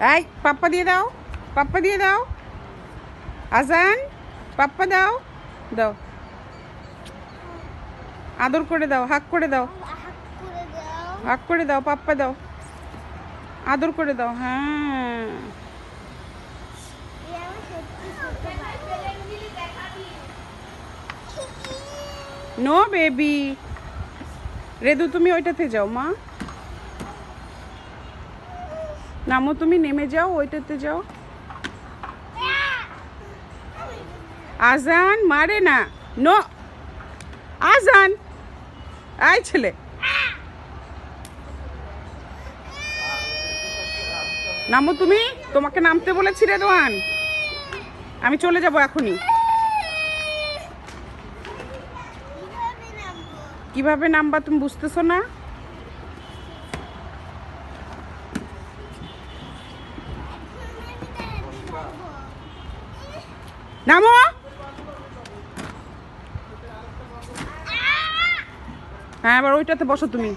এই, পাপ্পা দিয়ে দাও, পাপ্পা দিয়ে দাও। আজান, পাপ্পা দাও দাও। আদর করে দাও, হাক করে দাও। হাক করে দাও, পাপ্পা দাও। আদর করে দাও হ্যাঁ। নো বেবি রেদু, তুমি ওইটাতে যাও, মা। নামো, তুমি নেমে যাও, ওইটাতে যাও। আজান মারে না। নো। আজান। আয় ছেলে। নামো তুমি, তোমাকে নামতে বলেছি রেদওয়ান আমি চলে যাব এখনই। কীভাবে নামবা তুমি বুঝতেছো না? নামো। হ্যাঁ এবার ওইটাতে বসো তুমি।